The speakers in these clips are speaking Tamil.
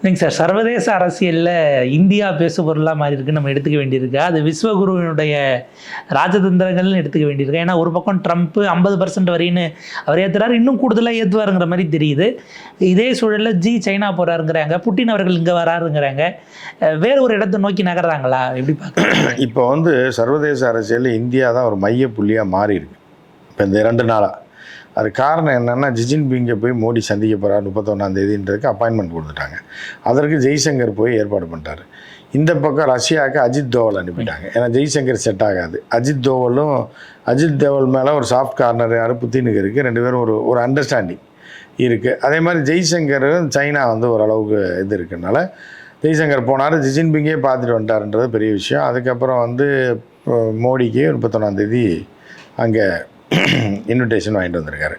இல்லைங்க சார் சர்வதேச அரசியலில் இந்தியா பேசு பொருளாக மாறி இருக்குன்னு நம்ம எடுத்துக்க வேண்டியிருக்கு. அது விஸ்வகுருவினுடைய ராஜதந்திரங்கள்னு எடுத்துக்க வேண்டியிருக்கு. ஏன்னா ஒரு பக்கம் ட்ரம்ப்பு ஐம்பது பர்சன்ட் வரின்னு அவர் ஏற்றுறாரு இன்னும் கூடுதலாக ஏற்றுவாருங்கிற மாதிரி தெரியுது. இதே சூழலில் ஜி சைனா போகிறாருங்கிறாங்க புட்டின் அவர்கள் இங்கே வராருங்கிறாங்க. வேறு ஒரு இடத்தை நோக்கி நகர்றாங்களா? எப்படி பார்க்க இப்போ வந்து சர்வதேச அரசியலில் இந்தியா தான் ஒரு மைய புள்ளியாக மாறி இருக்கு இப்போ இந்த இரண்டு நாளாக அது காரணம் என்னென்னா ஜிஜின்பிங்கை போய் மோடி சந்திக்க போகிறார் முப்பத்தொன்னாந்தேதின்றதுக்கு அப்பாயின்மெண்ட் கொடுத்துட்டாங்க. அதற்கு ஜெய்சங்கர் போய் ஏற்பாடு பண்ணிட்டாரு இந்த பக்கம் ரஷ்யாவுக்கு அஜித் தோவல் அனுப்பிட்டாங்க. ஏன்னா ஜெய்சங்கர் செட் ஆகாது. அஜித் தோவலும் அஜித் தோவல் மேலே ஒரு சாஃப்ட் கார்னர் யார் புத்தினுக்கு இருக்குது ரெண்டு பேரும் ஒரு ஒரு அண்டர்ஸ்டாண்டிங் இருக்குது அதே மாதிரி ஜெய்சங்கர் சைனா வந்து ஓரளவுக்கு இது இருக்குனால ஜெய்சங்கர் போனார். ஜிஜின்பிங்கே பார்த்துட்டு வந்துட்டாருன்றது பெரிய விஷயம். அதுக்கப்புறம் வந்து இப்போ மோடிக்கு முப்பத்தொன்னாந்தேதி அங்கே இன்விடேஷன் வாங்கிட்டு வந்திருக்காரு.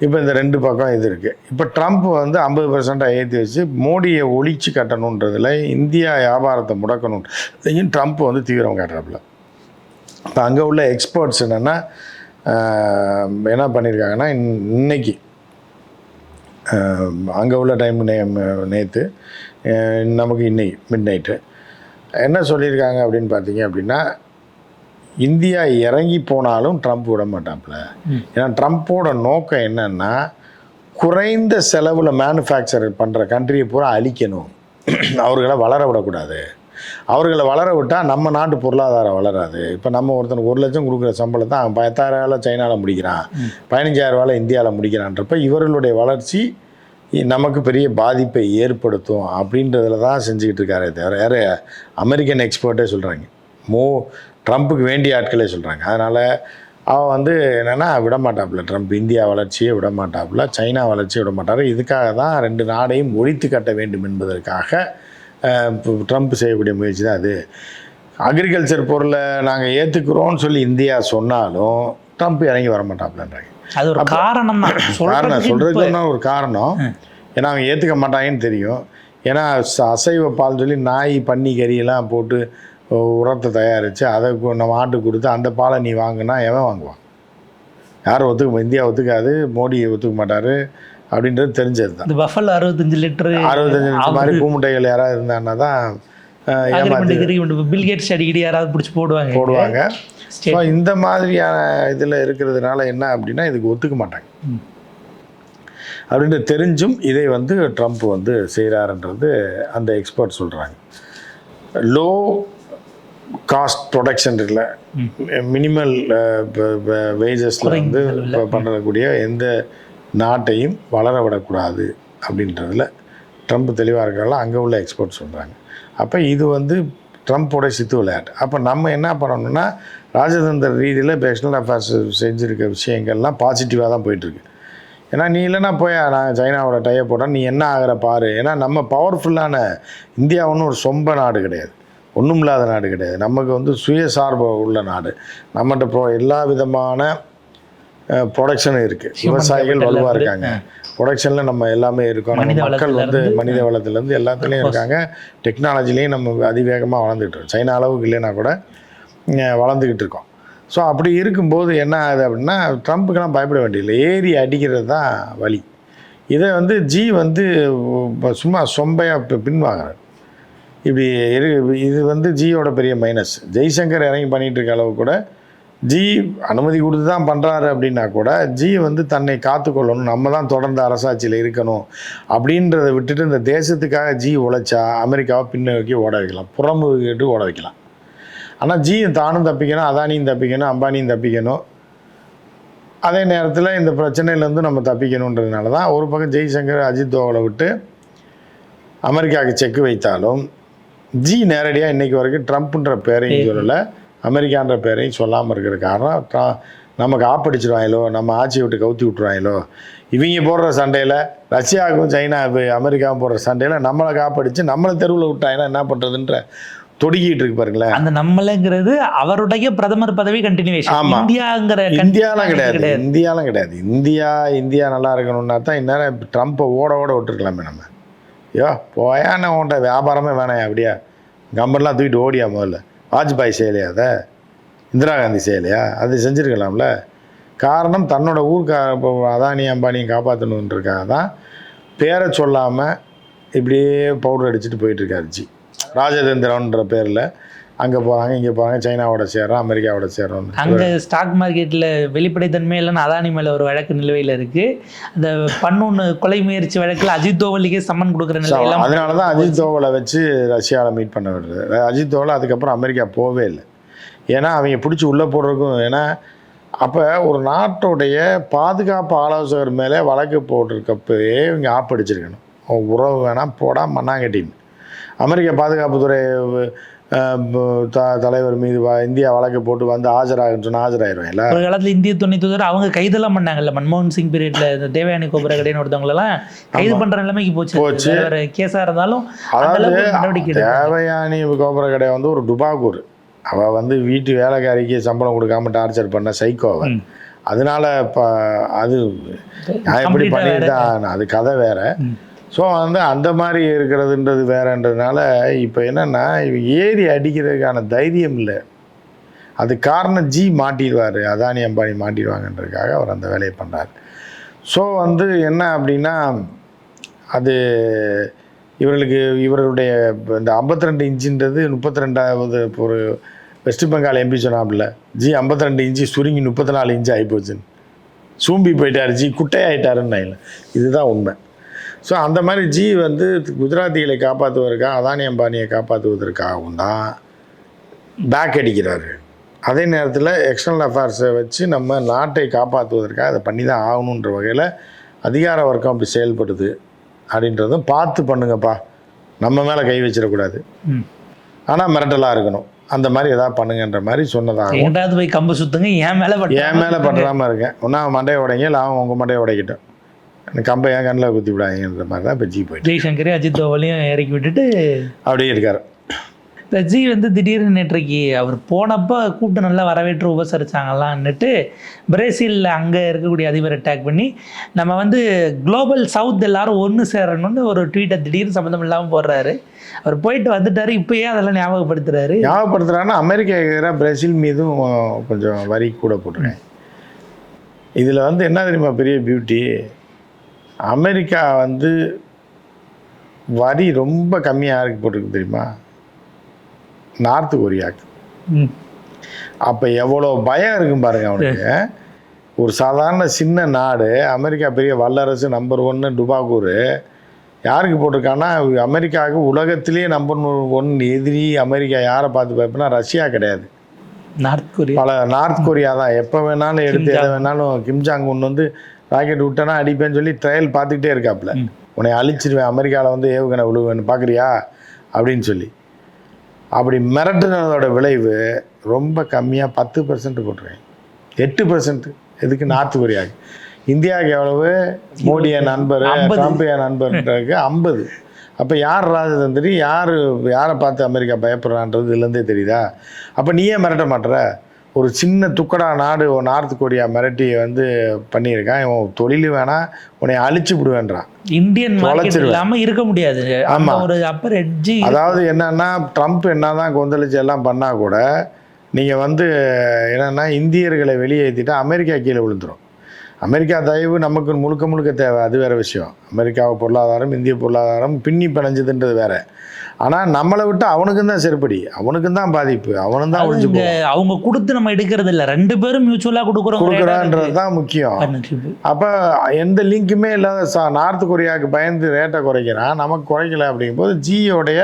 இப்போ இந்த ரெண்டு பக்கம் இது இருக்குது இப்போ ட்ரம்ப் வந்து ஐம்பது பர்சண்ட்டாக ஏற்றி வச்சு மோடியை ஒழிச்சு கட்டணுன்றதுல இந்தியா வியாபாரத்தை முடக்கணும். ட்ரம்ப் வந்து தீவிரம் காட்டுறாப்புல. இப்போ அங்கே உள்ள எக்ஸ்பர்ட்ஸ் என்னென்னா என்ன பண்ணியிருக்காங்கன்னா இன்- இன்னைக்கு அங்கே உள்ள டைம் நே நேற்று நமக்கு இன்னைக்கு மிட் நைட்டு என்ன சொல்லியிருக்காங்க அப்படின்னு பார்த்தீங்க அப்படின்னா இந்தியா இறங்கி போனாலும் ட்ரம்ப் விட மாட்டாப்புல. ஏன்னா ட்ரம்ப்போட நோக்கம் என்னன்னா குறைந்த செலவில் மேனுஃபேக்சர் பண்ணுற கண்ட்ரியை பூரா அழிக்கணும். அவர்களை வளர விடக்கூடாது. அவர்களை வளர விட்டால் நம்ம நாட்டு பொருளாதாரம் வளராது. இப்போ நம்ம ஒருத்தனுக்கு ஒரு லட்சம் கொடுக்குற சம்பளத்தை அவன் பத்தாயிரம் வேலை சைனாவில் முடிக்கிறான். பதினஞ்சாயிரம் வேலை இந்தியாவில் முடிக்கிறான்றப்ப இவர்களுடைய வளர்ச்சி நமக்கு பெரிய பாதிப்பை ஏற்படுத்தும் அப்படின்றதுல தான் செஞ்சுக்கிட்டு இருக்காரே தவிர யார்? அமெரிக்கன் எக்ஸ்பர்ட்டே சொல்கிறாங்க மோ ட்ரம்ப்புக்கு வேண்டிய ஆட்களே சொல்கிறாங்க அதனால் அவன் வந்து என்னென்னா விட மாட்டாப்புல ட்ரம்ப் இந்தியா வளர்ச்சியை விட மாட்டாப்புல சைனா வளர்ச்சியை விட மாட்டார் இதுக்காக தான் ரெண்டு நாடையும் ஒழித்து கட்ட வேண்டும் என்பதற்காக ட்ரம்ப் செய்யக்கூடிய முயற்சி தான் அது. அக்ரிகல்ச்சர் பொருளை நாங்கள் ஏற்றுக்குறோன்னு சொல்லி இந்தியா சொன்னாலும் ட்ரம்ப் இறங்கி வர மாட்டாப்புலன்றாங்க அது ஒரு காரணம் தான். காரணம் சொல்றதுக்கு இப்ப- சொல்கிறதுக்கு ஒரு காரணம். ஏன்னா அவங்க ஏற்றுக்க மாட்டாங்கன்னு தெரியும். ஏன்னா அசைவ பால் சொல்லி நாய் பன்னி கறியெல்லாம் போட்டு உரத்தை தயாரித்து அதை நம்ம ஆட்டுக்கு கொடுத்து அந்த பாலை நீ வாங்கினா எவன் வாங்குவான்? யாரும் ஒத்துக்க இந்தியா ஒத்துக்காது மோடி ஒத்துக்க மாட்டார் அப்படின்றது தெரிஞ்சது தான். பஃபல் அறுபத்தஞ்சு லிட்டரு அறுபத்தஞ்சு நிமிஷம் மாதிரி கூமுட்டைகள் யாராவது இருந்தாங்கன்னா தான் அஹ், ஏமாத்தி பில் கேட்ஸ் அடிக்கடி யாராவது பிடிச்சி போடுவாங்க போடுவாங்க. ஸோ இந்த மாதிரியான இதில் இருக்கிறதுனால என்ன அப்படின்னா இதுக்கு ஒத்துக்க மாட்டாங்க. அப்படின்ட்டு தெரிஞ்சும் இதை வந்து ட்ரம்ப் வந்து செய்கிறாருன்றது அந்த எக்ஸ்பர்ட் சொல்கிறாங்க லோ காஸ்ட் ப்ரொடக்ஷன் இருக்குல்ல. மினிமல் வேஜஸில் வந்து பண்ணக்கூடிய எந்த நாட்டையும் வளர விடக்கூடாது அப்படின்றதுல ட்ரம்ப் தெளிவாக இருக்கால அங்கே உள்ள எக்ஸ்பர்ட் சொல்கிறாங்க அப்போ இது வந்து ட்ரம்ப்போட சித்து விளையாட்டு. அப்போ நம்ம என்ன பண்ணணும்னா ராஜதந்திர ரீதியில் இப்போ எக்ஸ்டர்னல் அஃபேர்ஸ் செஞ்சுருக்க விஷயங்கள்லாம் பாசிட்டிவாக தான் போயிட்டுருக்கு. ஏன்னா நீ இல்லைன்னா போய் நான் சைனாவோட டைய போட்டால் நீ என்ன ஆகிற பாரு. ஏன்னா நம்ம பவர்ஃபுல்லான இந்தியா ஒன்றும் ஒரு சொம்ப நாடு கிடையாது. ஒன்றும் இல்லாத நாடு கிடையாது. நமக்கு வந்து சுயசார்பு உள்ள நாடு. நம்மகிட்ட இப்போ எல்லா விதமான ப்ரொடக்ஷனும் இருக்குது விவசாயிகள் வலுவாக இருக்காங்க. ப்ரொடக்ஷனில் நம்ம எல்லாமே இருக்கோம். நம்ம மக்கள் வந்து மனித வளத்துலேருந்து எல்லாத்துலேயும் இருக்காங்க. டெக்னாலஜிலையும் நம்ம அதிவேகமாக வளர்ந்துட்டு இருக்கோம். சைனா அளவுக்கு இல்லைன்னா கூட வளர்ந்துக்கிட்டு இருக்கோம். ஸோ அப்படி இருக்கும்போது என்ன ஆகுது அப்படின்னா ட்ரம்ப்புக்கெல்லாம் பயப்பட வேண்டியதில்லை. ஏறி அடிக்கிறது தான் வழி இதை வந்து ஜி வந்து சும்மா சொம்பையாக பின்வாங்குறாரு. இப்படி இரு இது வந்து ஜியோட பெரிய மைனஸ் ஜெய்சங்கர் இறங்கி பண்ணிட்டு இருக்க அளவு கூட ஜி அனுமதி கொடுத்து தான் பண்ணுறாரு அப்படின்னா கூட ஜி வந்து தன்னை காத்துக்கொள்ளணும் நம்ம தான் தொடர்ந்து அரசாட்சியில் இருக்கணும் அப்படின்றத விட்டுட்டு இந்த தேசத்துக்காக ஜி உழைச்சா அமெரிக்காவை பின்னோக்கி ஓட வைக்கலாம் புறம்பு கேட்டு ஓட வைக்கலாம். ஆனால் ஜி தானும் தப்பிக்கணும் அதானியும் தப்பிக்கணும் அம்பானியும் தப்பிக்கணும். அதே நேரத்தில் இந்த பிரச்சனையிலேருந்து நம்ம தப்பிக்கணுன்றதுனால தான் ஒரு பக்கம் ஜெய்சங்கர் அஜித் தோவலை விட்டு அமெரிக்காவுக்கு செக் வைத்தாலும் ஜி நேரடியாக இன்னைக்கு வரைக்கும் ட்ரம்ப்ன்ற பேரையும் சொல்லலை. அமெரிக்கான்ற பேரையும் சொல்லாமல் இருக்கிற காரணம் ட்ரா- நமக்கு ஆப்படிச்சிடுவாங்களோ நம்ம ஆட்சியை விட்டு கவுத்தி விட்டுருவாங்களோ இவங்க போடுற சண்டையில் ரஷ்யாவுக்கும் சைனா அமெரிக்காவும் போடுற சண்டையில் நம்மளை காப்படிச்சு நம்மளை தெருவில் விட்டாங்கன்னா என்ன பண்ணுறதுன்ற தொடுக்கிட்டு இருக்கு பாருங்களேன். அந்த நம்மளங்கிறது அவருடைய பிரதமர் பதவி கண்டினியூவேஷன் ஆமா. இந்தியாங்கிற இந்தியாலாம் கிடையாது. கிடையாது. இந்தியாலாம் கிடையாது. இந்தியா இந்தியா நல்லா இருக்கணும்னா தான் இந்நேரம் ட்ரம்ப்பை ஓட ஓட விட்டுருக்கலாமே நம்ம. ஐயோ போயான்னு உன்ட்ட வியாபாரமே வேணாம் அப்படியா? கம்பெனிலாம் தூக்கிட்டு ஓடியா முதல்ல? வாஜ்பாய் செய்யலையா அதை? இந்திரா காந்தி செய்யலையா? அது செஞ்சுருக்கலாம்ல. காரணம் தன்னோட ஊருக்கா இப்போ அதானி அம்பானியை காப்பாற்றணுன்றக்காக தான் பேரை சொல்லாமல் இப்படியே பவுடர் அடிச்சுட்டு போயிட்டுருக்காரு ஜி. ராஜதந்திரன்ற பேரில் அங்கே போகிறாங்க இங்கே போகிறாங்க சைனாவோட சேர்றோம் அமெரிக்காவோட சேர்றோம் அங்க ஸ்டாக் மார்க்கெட்ல வெளிப்படைத்தன்மை இல்லைன்னு அதானி மேல ஒரு வழக்கு நிலுவையில் இருக்கு. அந்த பன்னொன்று கொலை முயற்சி வழக்குல அஜித் தோவலுக்கே சம்மன் கொடுக்குற நிலையெல்லாம் அதனால தான் அஜித் தோவலை வச்சு ரஷ்யாவில் மீட் பண்ண விடுறது. அஜித் தோவலை அதுக்கப்புறம் அமெரிக்கா போகவே இல்லை. ஏன்னா அவங்க பிடிச்சி உள்ளே போடுறதுக்கும் ஏன்னா அப்போ ஒரு நாட்டுடைய பாதுகாப்பு ஆலோசகர் மேலே வழக்கு போட்டிருக்கப்பவே இவங்க ஆப்படிச்சிருக்கணும் உறவு வேணாம் போடா மண்ணாங்கட்டின்னு. அமெரிக்க பாதுகாப்புத்துறை த தலைவர் மீது இந்தியா வழக்கு போட்டு வந்து ஆஜராகுன்னு சொன்னால் ஆஜராயிருவேன்ல ஒரு காலத்துல இந்திய துணை தூதர் அவங்க கைதெல்லாம் பண்ணாங்கல்ல மன்மோகன் சிங் பீரியட்ல இந்த தேவயானி கோபுர கடைன்னு ஒருத்தவங்களெல்லாம் கைது பண்ற நிலைமைக்கு போச்சு போச்சு. வேற வேற கேஸா இருந்தாலும் அதாவது. தேவயானி கோபுர கடை வந்து ஒரு டுபாக்கூர் அவள் வந்து வீட்டு வேலைக்காரிக்கு சம்பளம் கொடுக்காம டார்ச்சர் பண்ண சைக்கோ அவ ம். அதனால இப்போ அது நான் எப்படி. பண்ணியிருந்தான் அது கதை வேற. ஸோ வந்து அந்த மாதிரி இருக்கிறதுன்றது வேறன்றதுனால இப்போ என்னென்னா ஏறி அடிக்கிறதுக்கான தைரியம் இல்லை. அது காரணம் ஜி மாட்டிடுவார். அதானி அம்பானி மாட்டிடுவாங்கன்றதுக்காக அவர் அந்த வேலையை பண்ணார் ஸோ வந்து என்ன அப்படின்னா அது இவர்களுக்கு இவர்களுடைய இந்த 52 ரெண்டு இன்ச்சுன்றது முப்பத்தி ரெண்டாவது ஒரு வெஸ்ட் பெங்கால் எம்பி சொன்னாப்புல ஜி 52 ரெண்டு இன்ச்சு சுருங்கி முப்பத்தி நாலு இன்ச்சு ஆகிப்போச்சுன்னு சூம்பி போயிட்டார் ஜி குட்டையாயிட்டாருன்னு இல்லை. இதுதான் உண்மை. ஸோ அந்த மாதிரி ஜி வந்து குஜராத்திகளை காப்பாற்றுவதற்காக அதானி அம்பானியை காப்பாற்றுவதற்காகவும் தான் பேக் அடிக்கிறாரு அதே நேரத்தில் எக்ஸ்டர்னல் அஃபேர்ஸை வச்சு நம்ம நாட்டை காப்பாற்றுவதற்காக அதை பண்ணி தான் ஆகணுன்ற வகையில் அதிகார வர்க்கம் அப்படி செயல்படுது அப்படின்றதும் பார்த்து பண்ணுங்கப்பா. நம்ம மேலே கை வச்சிடக்கூடாது. ஆனால் மிரட்டலாக இருக்கணும். அந்த மாதிரி எதாவது பண்ணுங்கன்ற மாதிரி சொன்னதாகவும் எங்கிட்டாவது போய் கம்பு சுத்துங்க என் மேல என் மேலே பட்டுறாமல் இருக்கேன். ஒன்றா மண்டையை உடைங்க இல்லை அவன் உங்கள் மண்டையை உடைக்கட்டும். எனக்கு கம்பை என் கண்ணில் குத்தி விடாங்கன்ற மாதிரி தான் இப்போ ஜி போயிட்டு ஜெய்சங்கரையும் அஜித் தோவலையும் இறக்கி விட்டுட்டு அப்படியே இருக்கார். இந்த ஜி வந்து திடீர்னு நேற்றைக்கு அவர் போனப்போ கூப்பிட்டு நல்லா வரவேற்று உபசரிச்சாங்களான்னுட்டு பிரேசிலில் அங்கே இருக்கக்கூடிய அதிபர் அட்டாக் பண்ணி நம்ம வந்து குளோபல் சவுத் எல்லாரும் ஒன்று சேரணும்னு ஒரு ட்வீட்டை திடீர்னு சம்மந்தம் இல்லாமல் போடுறாரு. அவர் போயிட்டு வந்துட்டாரு இப்போயே அதெல்லாம் ஞாபகப்படுத்துறாரு. ஞாபகப்படுத்துறாங்கன்னா அமெரிக்கா எதிராக பிரேசில் மீதும் கொஞ்சம் வரி கூட போட்டிருக்கேன் இதில் வந்து என்ன தெரியுமா பெரிய பியூட்டி அமெரிக்கா வந்து வரி ரொம்ப கம்மியாக யாருக்கு போட்டிருக்கு தெரியுமா? நார்த் கொரியாவுக்கு. அப்போ எவ்வளோ பயம் இருக்கும் பாருங்க அவனுக்கு. ஒரு சாதாரண சின்ன நாடு அமெரிக்கா பெரிய வல்லரசு நம்பர் ஒன்று டுபாகூர் யாருக்கு போட்டிருக்கான்னா அமெரிக்காவுக்கு உலகத்திலேயே நம்பர் ஒன் எதிரி அமெரிக்கா யாரை பார்த்து பார்ப்பனா ரஷ்யா கிடையாது. North Korea. பல நார்த் கொரியா தான். எப்போ வேணாலும் எடுத்து எதை. வேணாலும் கிம் ஜாங் உன் வந்து ராக்கெட் விட்டேன்னா அடிப்பேன்னு சொல்லி ட்ரையல் பார்த்துக்கிட்டே இருக்காப்புல. ம். உன்னை அழிச்சிருவேன் அமெரிக்காவில் வந்து ஏவுகணை விழுவேன்னு பார்க்குறியா? அப்படின்னு சொல்லி. அப்படி மிரட்டுனதோட விளைவு ரொம்ப கம்மியாக பத்து பர்சன்ட் போட்டுருவேன். எட்டு பர்சன்ட் எதுக்கு? நார்த் கொரியாவுக்கு. இந்தியாவுக்கு எவ்வளவு? மோடி என் நண்பர். ட்ரம்ப் என் நண்பர்ன்றதுக்கு ஐம்பது. அப்போ யார் ராஜதந்திரி? யார் யாரை பார்த்து அமெரிக்கா பயப்படுறான்றது இதுலேருந்தே தெரியுதா? அப்போ நீயே மிரட்ட மாட்டுற ஒரு சின்ன துக்கடா நாடு நார்த் கொரியா மிரட்டி வந்து பண்ணியிருக்கான். இவன் தொழில் வேணா உன்னை அழிச்சு விடுவேன்றான். இந்தியன். இல்லாம இருக்க முடியாது. ஆமா. ஒரு அப்பர் எட்ஜி அதாவது என்னன்னா ட்ரம்ப் என்னதான் கொந்தளிச்சு எல்லாம் பண்ணா கூட நீங்கள் வந்து என்னன்னா இந்தியர்களை வெளியேற்றிட்டா அமெரிக்கா கீழே விழுந்துரும். அமெரிக்கா தயவு நமக்கு முழுக்க முழுக்க தேவை அது வேற விஷயம். அமெரிக்காவை பொருளாதாரம் இந்திய பொருளாதாரம் பின்னி பிணைஞ்சதுன்றது வேற. ஆனால் நம்மளை விட்டு அவனுக்கும் தான் செருப்படி அவனுக்கும் தான் பாதிப்பு அவனும் தான் ஒழிஞ்சு அவங்க கொடுத்து நம்ம எடுக்கிறது இல்ல ரெண்டு பேரும் மியூச்சுவலா கொடுக்குறோம் கொடுக்குறான்றது தான் முக்கியம். அப்போ எந்த லிங்க்குமே இல்லாத சா நார்த் கொரியாவுக்கு பயந்து ரேட்டை குறைக்கிறான் நமக்கு குறைக்கல அப்படிங்கும்போது ஜியோடைய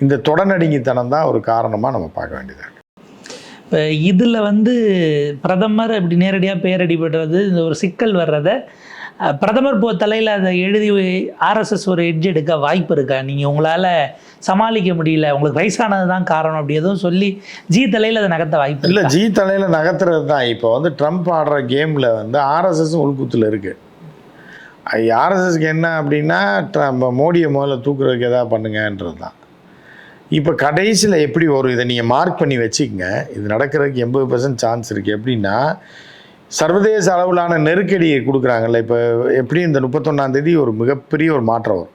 இந்த தொடநடுங்கித்தனம் தான் ஒரு காரணமாக நம்ம பார்க்க வேண்டியது இப்போ இதில் வந்து பிரதமர் இப்படி நேரடியாக பேரடிபடுறது இந்த ஒரு சிக்கல் வர்றதை பிரதமர் போ தலையில் அதை எழுதி ஆர்எஸ்எஸ் ஒரு எட்ஜ் எடுக்க வாய்ப்பு இருக்கா? நீங்கள் உங்களால் சமாளிக்க முடியல. உங்களுக்கு வயசானது தான் காரணம் அப்படி எதுவும் சொல்லி ஜி தலையில் அதை நகர்த்த வாய்ப்பு இல்லை ஜி தலையில் நகர்த்துறது தான் இப்போ வந்து ட்ரம்ப் ஆடுற கேமில் வந்து ஆர்எஸ்எஸ் உள்குத்தில் இருக்குது ஆர்எஸ்எஸ்க்கு என்ன அப்படின்னா மோடியை முதல்ல தூக்குறதுக்கு எதாவது பண்ணுங்கன்றது தான் இப்போ கடைசியில் எப்படி வரும் இதை நீங்கள் மார்க் பண்ணி வச்சுக்கங்க இது நடக்கிறதுக்கு எண்பது பர்சன்ட் சான்ஸ் இருக்குது எப்படின்னா சர்வதேச அளவிலான நெருக்கடி கொடுக்குறாங்கல்ல இப்போ எப்படி இந்த முப்பத்தொன்னாந்தேதி ஒரு மிகப்பெரிய ஒரு மாற்றம் வரும்.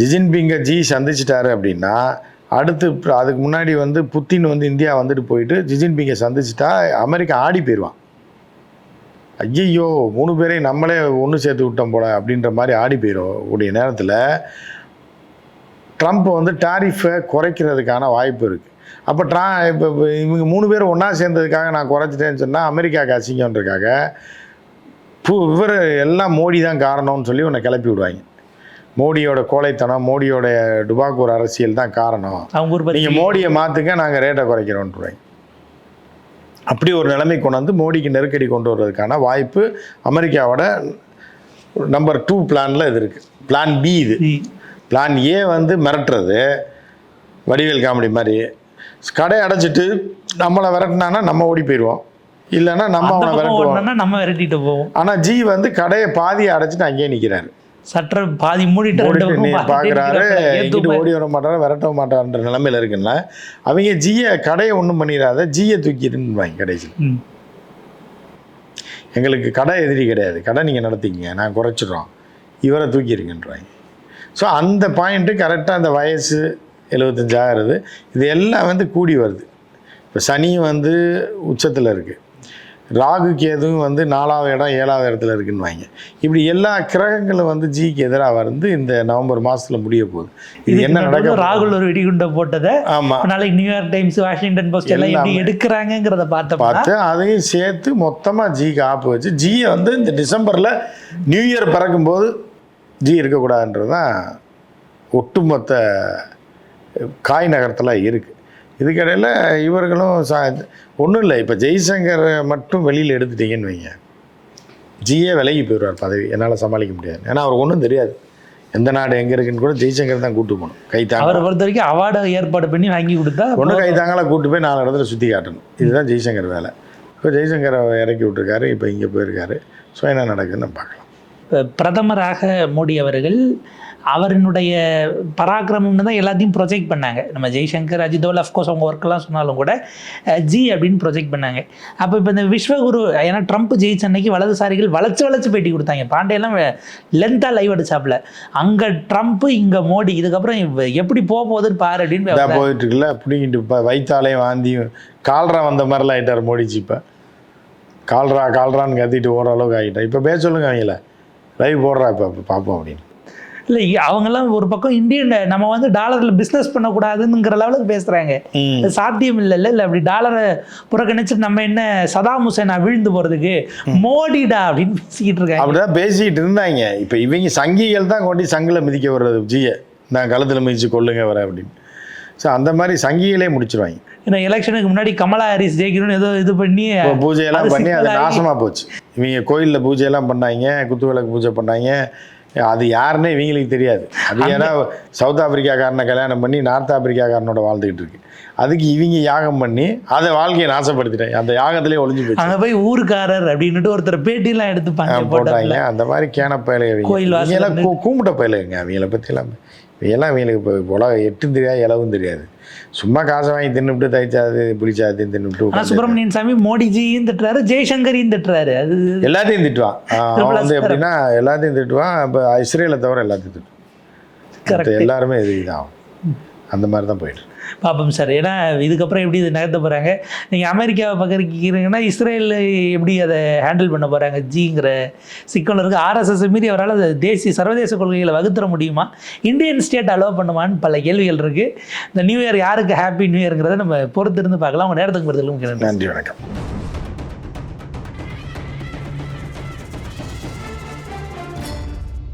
ஜிஜின்பிங்கை ஜி சந்திச்சிட்டாரு அப்படின்னா அடுத்து அதுக்கு முன்னாடி வந்து புத்தின் வந்து இந்தியா வந்துட்டு போயிட்டு ஜிஜின்பிங்கை சந்திச்சிட்டா அமெரிக்கா ஆடி போயிடுவான் ஐயையோ மூணு பேரையும் நம்மளே ஒன்று சேர்த்து விட்டோம் போல அப்படின்ற மாதிரி ஆடி போயிடும் உடைய நேரத்தில். ட்ரம்ப் வந்து டாரிஃபை குறைக்கிறதுக்கான வாய்ப்பு இருக்குது அப்போ ட்ரா இப்போ இவங்க மூணு பேரும் ஒன்றா சேர்ந்ததுக்காக நான் குறைச்சிட்டேன்னு சொன்னால் அமெரிக்காவுக்கு அசிங்கன்றதுக்காக பூ இவர் எல்லாம் மோடி தான் காரணம்னு சொல்லி உன்னை கிளப்பி விடுவாங்க. மோடியோட கோழைத்தனம் மோடியோட டுபாக்கூர் அரசியல் தான் காரணம். நீங்கள் மோடியை மாற்றுங்க நாங்கள் ரேட்டை குறைக்கிறோன்றாங்க அப்படி ஒரு நிலைமை கொண்டு வந்து மோடிக்கு நெருக்கடி கொண்டு வர்றதுக்கான வாய்ப்பு அமெரிக்காவோட நம்பர் டூ பிளானில் இது இருக்குது பிளான் பி இது. பிளான் ஏ வந்து மிரட்டுறது. வடிவேல் காமெடி மாதிரி. கடை அடைச்சிட்டு நம்மளை விரட்டினானா நம்ம ஓடி போயிடுவோம் இல்லைன்னா நம்ம அவனை விரட்டுவோம். நம்ம விரட்டிட்டு போவோம். ஆனால் ஜி வந்து கடையை பாதியை அடைச்சிட்டு அங்கேயே நிற்கிறாரு சற்ற பாதி மூடிட்டு பார்க்குறாரு இருக்கிறப்ப ஓடி வர மாட்டாரு விரட்ட மாட்டாருன்ற நிலைமையில இருக்குல்ல அவங்க ஜியை கடையை ஒன்றும் பண்ணிடாத ஜியை தூக்கிடுவாங்க கடைசியில். எங்களுக்கு கடை எதிரி கிடையாது. கடை நீங்கள் நடத்திக்கங்க நான் குறைச்சிடுறோம் இவரை தூக்கிடுங்கன்றாங்க. ஸோ அந்த பாயிண்ட்டு கரெக்டாக அந்த வயசு எழுபத்தஞ்சாகிறது இது எல்லாம் வந்து கூடி வருது. இப்போ சனி வந்து உச்சத்தில் இருக்குது ராகு கேதுவும் வந்து நாலாவது இடம் ஏழாவது இடத்துல இருக்குன்னு வாங்க. இப்படி எல்லா கிரகங்களும் வந்து ஜிக்கு எதிராக வந்து இந்த நவம்பர் மாதத்தில் முடிய போகுது. இது என்ன நடுவுல நடக்க ராகுல் ஒரு வெடிகுண்டை போட்டதை ஆமாம் நாளைக்கு நியூயார்க் டைம்ஸ் வாஷிங்டன் போஸ்ட் எல்லாம் எப்படி எல்லாமே. எடுக்கிறாங்கங்கிறத பார்த்தோம்னா பார்த்து அதையும் சேர்த்து மொத்தமாக ஜிக்கு ஆப்பு வச்சு ஜியை வந்து இந்த டிசம்பரில் நியூ இயர் பிறக்கும்போது ஜி இருக்கக்கூடாதுன்றது தான் ஒட்டுமொத்த காய் நகரத்தில் இருக்குது இதுக்கிடையில் இவர்களும் சா ஒன்றும் இல்லை இப்போ ஜெய்சங்கர் மட்டும் வெளியில் எடுத்துட்டீங்கன்னு வைங்க. ஜியே விலகி போயிடுவார் பதவி என்னால் சமாளிக்க முடியாது. ஏன்னா அவருக்கு ஒன்றும் தெரியாது. எந்த நாடு எங்கே இருக்குன்னு கூட ஜெய்சங்கர் தான் கூட்டு போகணும். கை தாங்க. அவரை பொறுத்த வரைக்கும் அவார்டை ஏற்பாடு பண்ணி வாங்கி கொடுத்தா ஒன்று கை தாங்களா கூட்டு போய் நாலு இடத்துல சுற்றி காட்டணும். இதுதான் ஜெய்சங்கர் வேலை. இப்போ ஜெய்சங்கரை இறக்கி விட்டுருக்காரு இப்போ இங்கே போயிருக்காரு. ஸோ என்ன நடக்குதுன்னு பார்க்கலாம். பிரதமராக மோடி அவர்கள் அவரினுடைய பராக்கிரமம்னு தான் எல்லாத்தையும் ப்ரொஜெக்ட் பண்ணாங்க. நம்ம ஜெய்சங்கர் அஜிதோல் அஃப்கோர்ஸ் அவங்க ஒர்க்கெல்லாம் சொன்னாலும் கூட ஜி அப்படின்னு ப்ரொஜெக்ட் பண்ணாங்க. அப்போ இப்போ இந்த விஸ்வகுரு ஏன்னா ட்ரம்ப் ஜெயிச்ச அன்னைக்கு வலதுசாரிகள் வளைச்சு வளைச்சு பேட்டி கொடுத்தாங்க. பாண்டியெல்லாம் லென்த்தாக லைவ் அடிச்சாப்புல அங்கே ட்ரம்ப் இங்கே மோடி இதுக்கப்புறம் எப்படி போக போகுதுன்னு பாரு அப்படின்னு போயிட்டு இருக்குல்ல பிடிங்கிட்டு இப்போ வைத்தாலையும் வாந்தியும் கால்ரா வந்த மாதிரிலாம் ஆகிட்டார் மோடிஜி இப்போ. கால்ரா கால்ரான்னு கத்திட்டு ஓடுற அளவுக்கு ஆகிட்டார் இப்போ பேச சொல்லுங்க அவங்கள. லைவ் போடுறா இப்போ பார்ப்போம் அப்படின்னு. இல்லை அவங்கெல்லாம் ஒரு பக்கம் இந்தியன் நம்ம வந்து டாலரில் பிஸ்னஸ் பண்ணக்கூடாதுங்கிற லெவலுக்கு பேசுகிறாங்க சாத்தியம் இல்லைல்ல இல்லை அப்படி டாலரை புறக்கணிச்சு நம்ம என்ன சதாம் ஹுசேனா விழுந்து போகிறதுக்கு மோடிடா அப்படின்னு பேசிக்கிட்டு இருக்காங்க. அப்படிதான் பேசிக்கிட்டு இருந்தாங்க. இப்போ இவங்க சங்கிகள் தான் கொண்டு சங்கில் மிதிக்க வர்றது. ஜியை நான் கழுத்தில் மிதிச்சு கொள்ளுங்க வர அப்படின்னு. ஸோ அந்த மாதிரி சங்கிகளே முடிச்சிருவாங்க. ஏன்னா எலெக்ஷனுக்கு முன்னாடி கமலா ஹாரிஸ் ஜெயிக்கணும்னு ஏதோ இது பண்ணி பூஜையெல்லாம் பண்ணி அது நாசமாக போச்சு. இவங்க கோயிலில் பூஜையெல்லாம் பண்ணாங்க குத்துவிளக்கு பூஜை பண்ணாங்க. அது யாருன்னே இவங்களுக்கு தெரியாது. அது ஏன்னா சவுத் ஆப்பிரிக்காக்காரனை கல்யாணம் பண்ணி நார்த் ஆப்பிரிக்காக்காரனோட வாழ்ந்துக்கிட்டு இருக்கு. அதுக்கு இவங்க யாகம் பண்ணி அதை வாழ்க்கையை நாசப்படுத்திட்டாங்க. அந்த யாகத்திலே ஒளிஞ்சு போச்சு. அங்க போய் ஊருக்காரர் அப்படின்னுட்டு ஒருத்தர் பேட்டிலாம் எடுத்துப்பாங்க போட்டாங்க. அந்த மாதிரி கேன பயலுங்க கோயில் கூ கூம்பிட்ட பயலுங்க அவங்கள பற்றியெல்லாம் இவங்கெல்லாம் இவங்களுக்கு இப்போ உலகம் எட்டும் தெரியாது இலவும் தெரியாது. சும்மா காசை வாங்கி தின்னுபிட்டு தைச்சாது பிடிச்சாது உட்கார்ந்து சுப்பிரமணியன் சாமி மோடிஜியும் திட்டுறாரு ஜெய்சங்கரையும் திட்டுறாரு. அது எல்லாத்தையும் திட்டுவான். வந்து எப்படின்னா எல்லாத்தையும் திட்டுவான். இப்போ இஸ்ரேலை தவிர எல்லாத்தையும் திட்டுவான். எல்லாருமே இது இதாகும் அந்த மாதிரி தான் போயிட்டு. பார்ப்போம் சார். ஏன்னா இதுக்கப்புறம் எப்படி இது நகர்த்த போகிறாங்க நீங்கள் அமெரிக்காவை பக்கறீங்கன்னா இஸ்ரேல் எப்படி அதை ஹேண்டில் பண்ண போகிறாங்க ஜிங்கிற சிக்கல் இருக்குது ஆர்எஸ்எஸ் மீறி அவரால் அதை தேசிய சர்வதேச கொள்கைகளை வகுத்துற முடியுமா? இந்தியன் ஸ்டேட் அலோவ் பண்ணுமான்னு பல கேள்விகள் இருக்குது இந்த நியூ இயர் யாருக்கு ஹாப்பி நியூ இயர்ங்கிறத நம்ம பொறுத்திருந்து பார்க்கலாம். உங்கள் நேரத்துக்கு பொறுத்தவரைக்கும். நன்றி வணக்கம்.